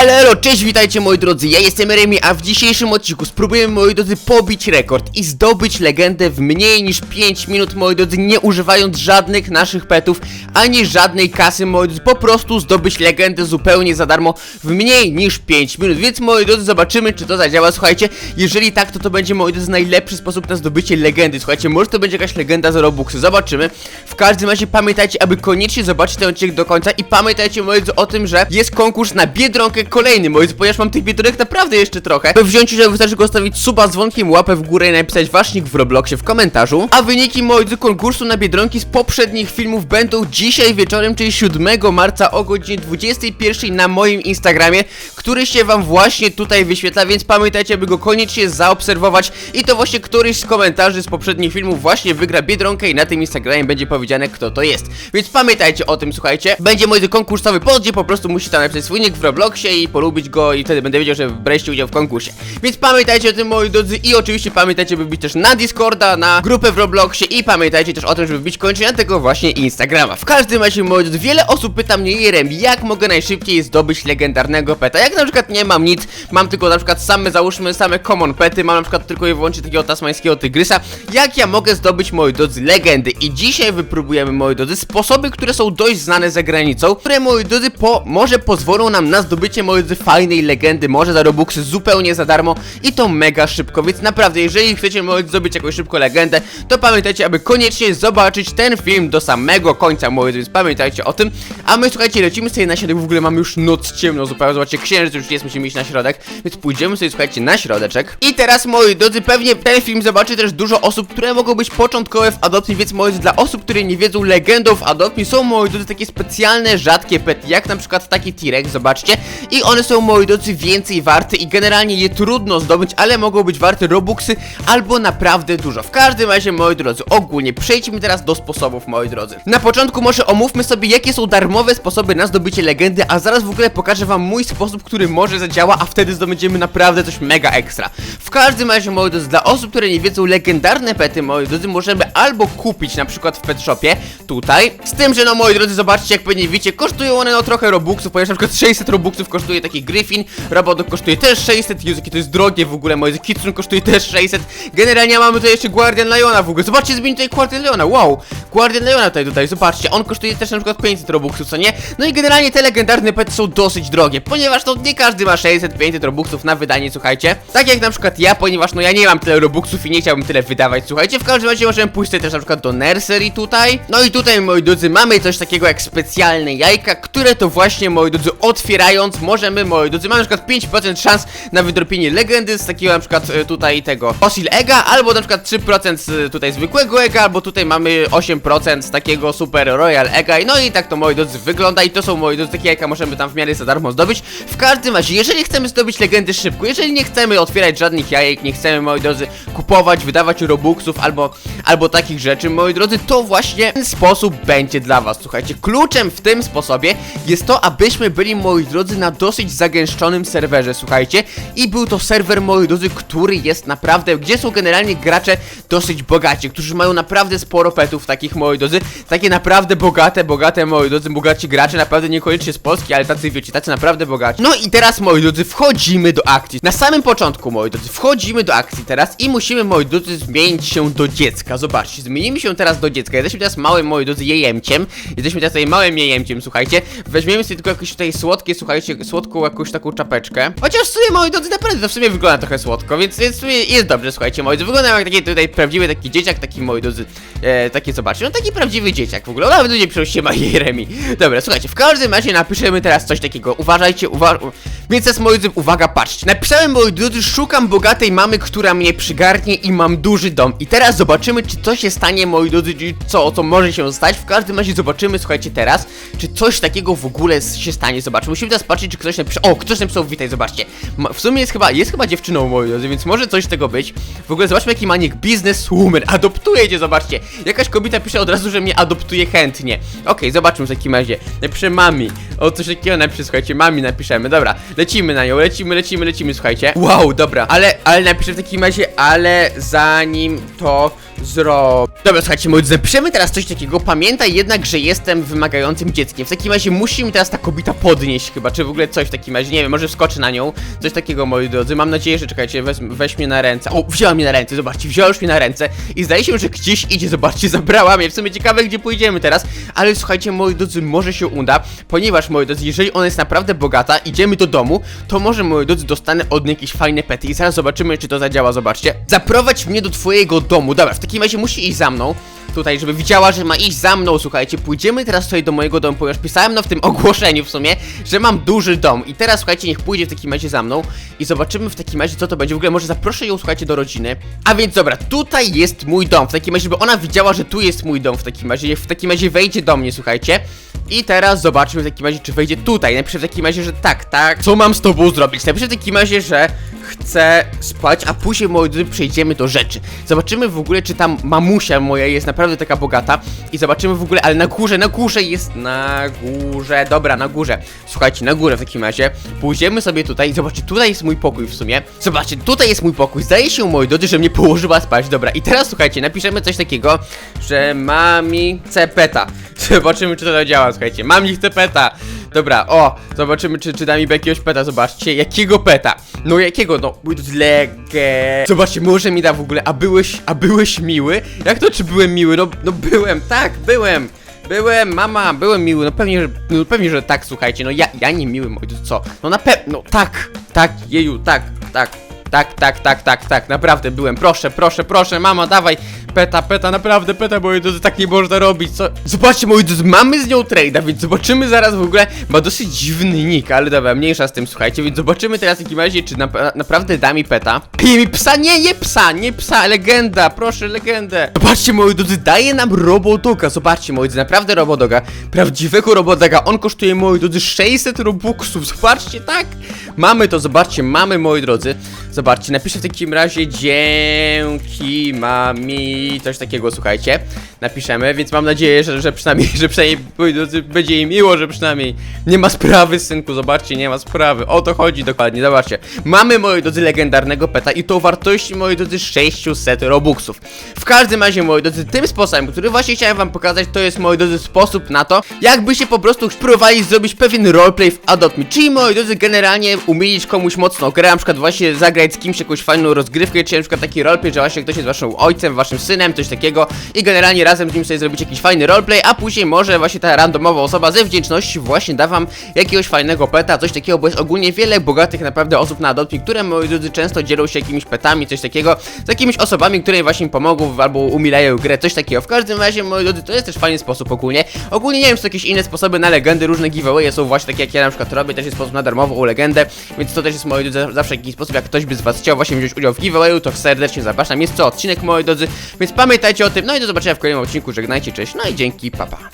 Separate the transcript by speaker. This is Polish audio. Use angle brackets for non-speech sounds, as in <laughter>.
Speaker 1: Elo, cześć, witajcie moi drodzy, ja jestem Remi, a w dzisiejszym odcinku spróbujemy moi drodzy pobić rekord i zdobyć legendę w mniej niż 5 minut moi drodzy, nie używając żadnych naszych petów, ani żadnej kasy moi drodzy, po prostu zdobyć legendę zupełnie za darmo w mniej niż 5 minut, więc moi drodzy zobaczymy czy to zadziała, słuchajcie, jeżeli tak to to będzie moi drodzy najlepszy sposób na zdobycie legendy, słuchajcie, może to będzie jakaś legenda za Robuxy, zobaczymy, w każdym razie pamiętajcie, aby koniecznie zobaczyć ten odcinek do końca i pamiętajcie moi drodzy o tym, że jest konkurs na Biedronkę kolejny, moi ponieważ mam tych Biedronek naprawdę jeszcze trochę. By wziąć udział wystarczy go stawić suba z dzwonkiem, łapę w górę i napisać wasz nick w Robloxie w komentarzu. A wyniki moi konkursu na Biedronki z poprzednich filmów będą dzisiaj wieczorem, czyli 7 marca o godzinie 21 na moim Instagramie, który się wam właśnie tutaj wyświetla, więc pamiętajcie, aby go koniecznie zaobserwować i to właśnie któryś z komentarzy z poprzednich filmów właśnie wygra Biedronkę i na tym Instagramie będzie powiedziane kto to jest. Więc pamiętajcie o tym, słuchajcie. Będzie mój konkursowy post, gdzie po prostu musicie tam napisać swój nick w Robloxie polubić go i wtedy będę wiedział, że braliście udział w konkursie. Więc pamiętajcie o tym moi drodzy i oczywiście pamiętajcie, by wbić też na Discorda, na grupę w Robloxie i pamiętajcie też o tym, żeby wbić koniecznie na tego właśnie Instagrama. W każdym razie moi drodzy, wiele osób pyta mnie Jerem, jak mogę najszybciej zdobyć legendarnego peta. Jak na przykład nie mam nic, mam tylko na przykład same, załóżmy same common pety, mam na przykład tylko i wyłącznie takiego tasmańskiego tygrysa. Jak ja mogę zdobyć moi drodzy legendy? I dzisiaj wypróbujemy moi drodzy sposoby, które są dość znane za granicą, które moi drodzy po może pozwolą nam na zdobycie moi fajnej legendy, może za robuxy zupełnie za darmo i to mega szybko, więc naprawdę jeżeli chcecie moi zdobyć jakąś szybko legendę, to pamiętajcie, aby koniecznie zobaczyć ten film do samego końca moi więc pamiętajcie o tym. A my słuchajcie, lecimy sobie na środek, w ogóle mamy już noc ciemno zupełnie, zobaczcie, księżyc już jest, musimy iść na środek, więc pójdziemy sobie słuchajcie na środeczek. I teraz moi drodzy, pewnie ten film zobaczy też dużo osób, które mogą być początkowe w adopcji, więc moi dla osób, które nie wiedzą, legendą w adopcji są moi drodzy takie specjalne, rzadkie pety, jak na przykład taki T-Rex, zobaczcie. I one są moi drodzy więcej warte i generalnie je trudno zdobyć, ale mogą być warte robuxy albo naprawdę dużo. W każdym razie moi drodzy, ogólnie przejdźmy teraz do sposobów moi drodzy. Na początku może omówmy sobie jakie są darmowe sposoby na zdobycie legendy, a zaraz w ogóle pokażę wam mój sposób, który może zadziała, a wtedy zdobędziemy naprawdę coś mega ekstra. W każdym razie moi drodzy, dla osób, które nie wiedzą, legendarne pety moi drodzy możemy albo kupić na przykład w pet shopie, tutaj, z tym, że no moi drodzy, zobaczcie jak pewnie widzicie, kosztują one no trochę robuxów, ponieważ na przykład 600 robuxów kosztuje taki Griffin, Robodog kosztuje też 600, Jezu, jakie to jest drogie w ogóle, drodzy, Kitsune kosztuje też 600, generalnie mamy tutaj jeszcze Guardian Leona w ogóle, zobaczcie, zmieni tutaj Guardian Leona, wow, Guardian Leona tutaj, tutaj, zobaczcie, on kosztuje też na przykład 500 robuxów, co nie? No i generalnie te legendarne pety są dosyć drogie, ponieważ no nie każdy ma 600-500 robuxów na wydanie, słuchajcie, tak jak na przykład ja, ponieważ no ja nie mam tyle robuxów i nie chciałbym tyle wydawać, słuchajcie, w każdym razie możemy pójść też na przykład do nursery tutaj, no i tutaj, moi drodzy, mamy coś takiego jak specjalne jajka, które to właśnie, moi drodzy, otwierając, możemy, moi drodzy, mamy na przykład 5% szans na wydropienie legendy z takiego na przykład e, tutaj tego fossil egga, albo na przykład 3% z e, tutaj zwykłego egga, albo tutaj mamy 8% z takiego super royal egga, no i tak to, moi drodzy, wygląda i to są, moi drodzy, takie jajka możemy tam w miarę za darmo zdobyć. W każdym razie, jeżeli chcemy zdobyć legendy szybko, jeżeli nie chcemy otwierać żadnych jajek, nie chcemy, moi drodzy, kupować, wydawać robuxów albo, albo takich rzeczy, moi drodzy, to właśnie ten sposób będzie dla was. Słuchajcie, kluczem w tym sposobie jest to, abyśmy byli, moi drodzy, na dosyć zagęszczonym serwerze, słuchajcie, i był to serwer, moi drodzy, który jest naprawdę, gdzie są generalnie gracze dosyć bogaci, którzy mają naprawdę sporo petów takich, moi drodzy, takie naprawdę bogate, bogate, moi drodzy, bogaci gracze, naprawdę niekoniecznie z Polski, ale tacy, wiecie, tacy naprawdę bogaci. No i teraz, moi drodzy, wchodzimy do akcji. Na samym początku, moi drodzy, wchodzimy do akcji teraz i musimy, moi drodzy, zmienić się do dziecka. Zobaczcie, zmienimy się teraz do dziecka. Jesteśmy teraz małym, moi drodzy, jejemciem. Jesteśmy teraz tutaj małym jejemciem, słuchajcie. Weźmiemy sobie tylko jakieś tutaj słodkie, słuchajcie, słodką jakąś taką czapeczkę. Chociaż w sumie, moi drodzy, naprawdę to w sumie wygląda trochę słodko, więc, więc w sumie jest dobrze, słuchajcie, moi drodzy. Wygląda jak taki tutaj prawdziwy taki dzieciak, taki, moi drodzy, e, taki, zobaczcie, no taki prawdziwy dzieciak w ogóle. Nawet ludzie się ma Jeremi. Dobra, słuchajcie, w każdym razie napiszemy teraz coś takiego. Uważajcie, uwa... Więc teraz, moi drodzy, uwaga, patrzcie. Napisałem, moi drodzy, szukam bogatej mamy, która mnie przygarnie i mam duży dom. I teraz zobaczymy, czy co się stanie, moi drodzy, co, co może się stać. W każdym razie zobaczymy, słuchajcie, teraz, czy coś takiego w ogóle się stanie. Zobaczmy, musimy teraz patrzeć, czy ktoś napisze. O, ktoś napisał, witaj, zobaczcie. Ma, w sumie jest chyba, jest chyba dziewczyną, drodzy, więc może coś z tego być. W ogóle zobaczmy, jaki ma nick Businesswoman. Adoptuje cię, zobaczcie. Jakaś kobieta pisze od razu, że mnie adoptuje chętnie. Okej, zobaczmy w takim razie. Napiszę mami. O, coś takiego napiszę, słuchajcie, mami napiszemy. Dobra, lecimy na nią, lecimy, lecimy, lecimy, słuchajcie. Wow, dobra, ale, ale napiszę w takim razie, ale zanim to zrobić. Dobra, słuchajcie, moi napiszemy teraz coś takiego. Pamiętaj jednak, że jestem wymagającym dzieckiem. W takim razie musi mi teraz ta kobieta podnieść chyba, czy w ogóle coś w takim razie, nie wiem, może wskoczy na nią. Coś takiego, moi drodzy. Mam nadzieję, że czekajcie, weź, weź mnie na ręce. O, wzięła mnie na ręce, zobaczcie, wzięła już mnie na ręce. I zdaje się, że gdzieś idzie, zobaczcie, <laughs> zabrała mnie. W sumie ciekawe, gdzie pójdziemy teraz. Ale słuchajcie, moi drodzy, może się uda, ponieważ, moi drodzy, jeżeli ona jest naprawdę bogata, idziemy do domu, to może, moi drodzy, dostanę od niej jakieś fajne pety. I zaraz zobaczymy, czy to zadziała, zobaczcie. Zaprowadź mnie do twojego domu. Dobra, w takim razie musi iść za mną. Tutaj, żeby widziała, że ma iść za mną, słuchajcie, pójdziemy teraz tutaj do mojego domu, ponieważ pisałem no w tym <laughs> ogłoszeniu w sumie, że mam duży dom. I teraz, słuchajcie, niech pójdzie w takim razie za mną i zobaczymy w takim razie, co to będzie, w ogóle może zaproszę ją, słuchajcie, do rodziny, a więc dobra, tutaj jest mój dom, w takim razie, żeby ona widziała, że tu jest mój dom, w takim razie, w takim razie wejdzie do mnie, słuchajcie, i teraz zobaczmy w takim razie, czy wejdzie tutaj. Napiszę w takim razie, że tak, tak. Co mam z tobą zrobić? Napiszę w takim razie, że chcę spać, a później, moi drodzy, przejdziemy do rzeczy. Zobaczymy w ogóle, czy tam mamusia moja jest naprawdę taka bogata. I zobaczymy w ogóle, ale na górze, na górze jest, na górze, dobra, na górze. Słuchajcie, na górę w takim razie. Pójdziemy sobie tutaj, zobaczcie, tutaj jest mój pokój w sumie. Zobaczcie, tutaj jest mój pokój. Zdaje się, moi drodzy, że mnie położyła spać. Dobra, i teraz słuchajcie, napiszemy coś takiego, że mami cepeta. <laughs> Zobaczymy, czy to zadziała, słuchajcie. Mam ich te peta. Dobra, o, zobaczymy, czy, czy da mi jakiegoś peta, zobaczcie, jakiego peta? No jakiego, no, legę. Zobaczcie, może mi da w ogóle, a byłeś, a byłeś miły? Jak to, czy byłem miły? No, no byłem, tak, byłem. Byłem, mama, byłem miły, no pewnie, że, no pewnie, że tak, słuchajcie, no ja, ja nie miły, moi drodzy, co? No na pewno, no tak, tak, jeju, tak, tak, tak, tak, tak, tak, tak, naprawdę byłem, proszę, proszę, proszę, mama, dawaj, peta, peta, naprawdę, peta, moi drodzy, tak nie można robić, co? Zobaczcie, moi drodzy, mamy z nią trade'a, więc zobaczymy zaraz w ogóle, ma dosyć dziwny nick, ale dobra, mniejsza z tym, słuchajcie, więc zobaczymy teraz w takim razie, czy na, naprawdę da mi peta. I mi psa, nie, nie psa, nie psa, legenda, proszę, legendę. Zobaczcie, moi drodzy, daje nam Robodoga, zobaczcie, moi drodzy, naprawdę Robodoga, prawdziwego Robodoga, on kosztuje, moi drodzy, 600 robuxów, zobaczcie, tak? Mamy to, zobaczcie, mamy, moi drodzy, zobaczcie, napiszę w takim razie dzięki mami, coś takiego, słuchajcie, napiszemy, więc mam nadzieję, że, że przynajmniej, <laughs> że przynajmniej, moi drodzy, będzie jej miło, że przynajmniej nie ma sprawy, synku, zobaczcie, nie ma sprawy, o to chodzi dokładnie, zobaczcie, mamy, moi drodzy, legendarnego peta i to wartości, moi drodzy, 600 robuxów. W każdym razie, moi drodzy, tym sposobem, który właśnie chciałem wam pokazać, to jest, moi drodzy, sposób na to, jakby się po prostu spróbowali zrobić pewien roleplay w Adopt Me, czyli, moi drodzy, generalnie umilić komuś mocno grę, na przykład właśnie zagrać z kimś jakąś fajną rozgrywkę, czy na przykład taki roleplay, że właśnie ktoś jest waszym ojcem, waszym synem, coś takiego i generalnie razem z nim sobie zrobić jakiś fajny roleplay, a później może właśnie ta randomowa osoba ze wdzięczności właśnie da wam jakiegoś fajnego peta, coś takiego, bo jest ogólnie wiele bogatych naprawdę osób na Adopt Me, które, moi drodzy, często dzielą się jakimiś petami, coś takiego, z jakimiś osobami, które właśnie pomogą albo umilają grę, coś takiego. W każdym razie, moi drodzy, to jest też fajny sposób ogólnie. Ogólnie nie wiem, czy jakieś inne sposoby na legendy, różne giveawaye są właśnie takie, jak ja na przykład robię, też jest sposób na darmową legendę, więc to też jest, moi drodzy, zawsze jakiś sposób, jak ktoś by z was chciał właśnie wziąć udział w giveawayu, to serdecznie zapraszam, jest co odcinek, moi drodzy, więc pamiętajcie o tym, no i do zobaczenia w kolejnym odcinku, żegnajcie, cześć, no i dzięki, papa. Pa.